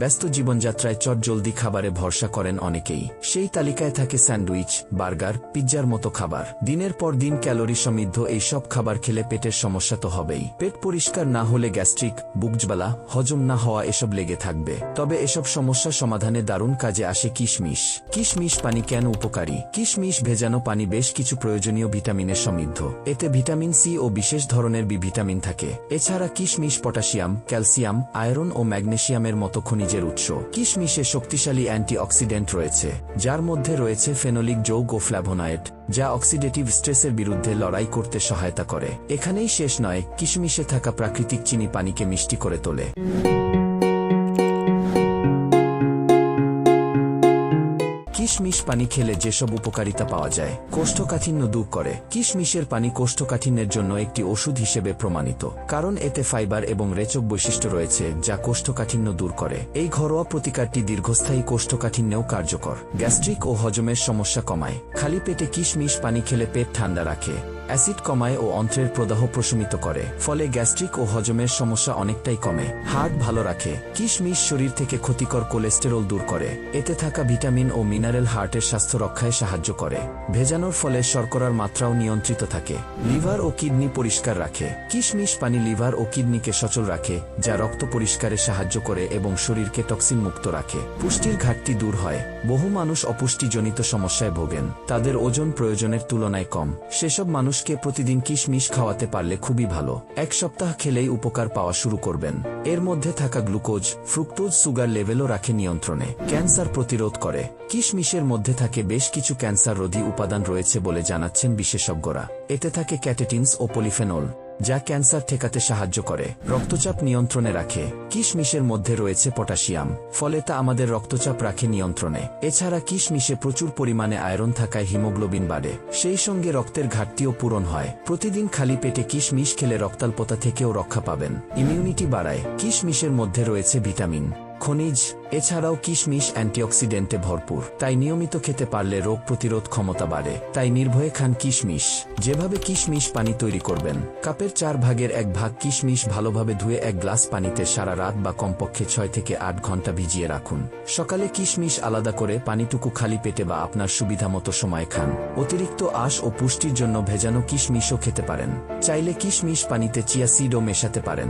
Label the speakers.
Speaker 1: ব্যস্ত জীবনযাত্রায় চট জলদি খাবারে ভরসা করেন অনেকেই। সেই তালিকায় থাকে স্যান্ডউইচ, বার্গার, পিৎজার মতো খাবার। দিনের পর দিন ক্যালোরি সমৃদ্ধ এই সব খাবার খেলে পেটের সমস্যা তো হবেই। পেট পরিষ্কার না হলে গ্যাস্ট্রিক, বুকজ্বালা, হজম না হওয়া এসব লেগে থাকবে। তবে এসব সমস্যা সমাধানে দারুণ কাজে আসে কিশমিশ। কিশমিশ পানি কেন উপকারী? কিশমিশ ভেজানো পানি বেশ কিছু প্রয়োজনীয় ভিটামিনের সমৃদ্ধ। এতে ভিটামিন সি ও বিশেষ ধরনের বি ভিটামিন থাকে। এছাড়া কিশমিশ, পটাশিয়াম, ক্যালসিয়াম, আয়রন ও ম্যাগনেসিয়ামের মতো খনিজের উৎস। কিশমিশে শক্তিশালী অ্যান্টিঅক্সিডেন্ট রয়েছে, যার মধ্যে রয়েছে ফেনোলিক যৌগ ফ্ল্যাভোনাইট যা অক্সিডেটিভ স্ট্রেসের বিরুদ্ধে লড়াই করতে সহায়তা করে। এখানেই শেষ নয়, কিশমিশে থাকা প্রাকৃতিক চিনি পানিকে মিষ্টি করে তোলে। কিশমিশ পানি খেলে যেসব উপকারিতা পাওয়া যায়, কোষ্ঠকাঠিন্য দূর করে। কিশমিশের পানি কোষ্ঠকাঠিন্যের জন্য একটি ওষুধ হিসেবে প্রমাণিত, কারণ এতে ফাইবার এবং রেচক বৈশিষ্ট্য রয়েছে যা কোষ্ঠকাঠিন্য দূর করে। এই ঘরোয়া প্রতিকারটি দীর্ঘস্থায়ী কোষ্ঠকাঠিন্যেও কার্যকর। গ্যাস্ট্রিক ও হজমের সমস্যা কমায়। খালি পেটে কিশমিশ পানি খেলে পেট ঠান্ডা রাখে। অ্যাসিড কমায় ও অন্ত্রের প্রদাহ প্রশমিত করে, ফলে গ্যাস্ট্রিক ও হজমের সমস্যা অনেকটাই কমে। হার্ট ভালো রাখে, কিশমিশ শরীর থেকে ক্ষতিকর কোলেস্টেরল দূর করে, এতে থাকা ভিটামিন ও মিনারেল হার্টের স্বাস্থ্য রক্ষায় সাহায্য করে। ভেজানোর ফলে শর্করার মাত্রাও নিয়ন্ত্রিত থাকে। লিভার ও কিডনি পরিষ্কার রাখে, কিশমিশ পানি লিভার ও কিডনিকে সচল রাখে, যা রক্ত পরিষ্কারে সাহায্য করে এবং শরীরকে টক্সিন মুক্ত রাখে। পুষ্টির ঘাটতি দূর হয়, বহু মানুষ অপুষ্টিজনিত সমস্যায় ভোগেন, তাদের ওজন প্রয়োজনের তুলনায় কম। সেসব মানুষকে প্রতিদিন কিশমিশ খাওয়াতে পারলে খুবই ভালো। এক সপ্তাহ খেলেই উপকার পাওয়া শুরু করবেন। এর মধ্যে থাকা গ্লুকোজ, ফ্রুক্টোজ, সুগার লেভেলও রাখে নিয়ন্ত্রণে। ক্যান্সার প্রতিরোধ করে। কিশমিশের মধ্যে থাকে বেশ কিছু ক্যান্সার রোধী উপাদান রয়েছে বলে জানাচ্ছেন বিশেষজ্ঞরা। এতে থাকে ক্যাটেটিনস ও পলিফেনল। যা ক্যান্সার ঠেকাতে সাহায্য করে। রক্তচাপ নিয়ন্ত্রণে রাখে। কিশমিশের মধ্যে রয়েছে পটাশিয়াম, ফলে তা আমাদের রক্তচাপ রাখে নিয়ন্ত্রণে। এছাড়া কিশমিশে প্রচুর পরিমাণে আয়রন থাকায় হিমোগ্লোবিন বাড়ে। সেই সঙ্গে রক্তের ঘাটতিও পূরণ হয়। প্রতিদিন খালি পেটে কিশমিশ খেলে রক্তাল্পতা থেকেও রক্ষা পাবেন। ইমিউনিটি বাড়ায়। কিশমিশের মধ্যে রয়েছে ভিটামিন। খনিজ, এছাড়াও কিশমিশ অ্যান্টিঅক্সিডেন্টে ভরপুর। তাই নিয়মিত খেতে পারলে রোগ প্রতিরোধ ক্ষমতা বাড়ে। তাই নির্ভয়ে খান কিশমিশ। যেভাবে কিশমিশ পানি তৈরি করবেন, কাপের চার ভাগের এক ভাগ কিশমিশ ভালোভাবে ধুয়ে এক গ্লাস পানিতে সারা রাত বা কমপক্ষে ছয় থেকে আট ঘণ্টা ভিজিয়ে রাখুন। সকালে কিশমিশ আলাদা করে পানিটুকু খালি পেটে বা আপনার সুবিধা মতো সময় খান। অতিরিক্ত আঁশ ও পুষ্টির জন্য ভেজানো কিশমিশও খেতে পারেন। চাইলে কিশমিশ পানিতে চিয়া সিডও মেশাতে পারেন।